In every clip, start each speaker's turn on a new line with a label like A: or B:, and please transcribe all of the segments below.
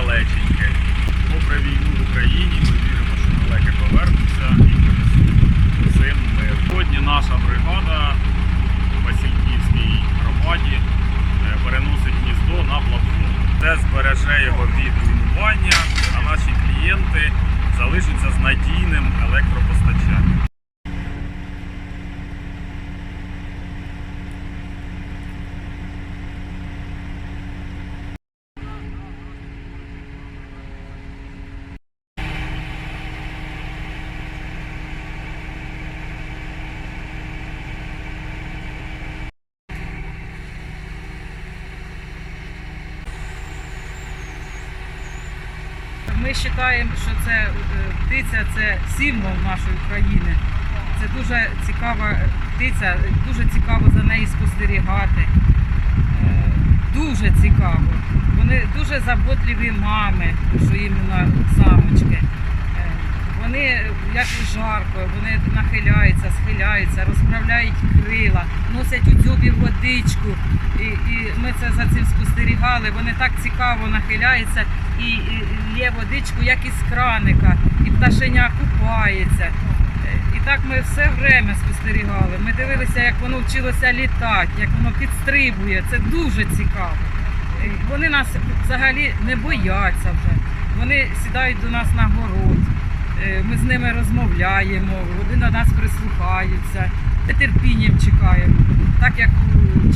A: далеченьке. Попри війну Ми
B: вважаємо, що це е, птиця це символ нашої країни. Це дуже цікава птиця, дуже цікаво за нею спостерігати. Е, Дуже цікаво. Вони дуже заботливі мами, що іменно самочки. Е, Вони як жарко, вони нахиляються, схиляються, крила, носять у дзьобі водичку. І, і ми це за цим спостерігали. Вони так цікаво нахиляються і, і лє водичку, як із краника, і пташеня купається. Е, І так ми все время спостерігали. Ми дивилися, як воно вчилося літати, як воно підстрибує. Це дуже цікаво. Е, Вони нас взагалі не бояться вже. Вони сідають до нас на город. Е, Ми з ними розмовляємо, вони на нас прислухаються, з терпінням чекаємо. Так як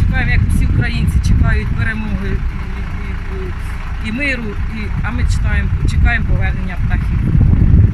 B: чекаємо, як всі українці чекають перемоги і, і, і, і миру, і, а ми чекаємо, чекаємо повернення птахів.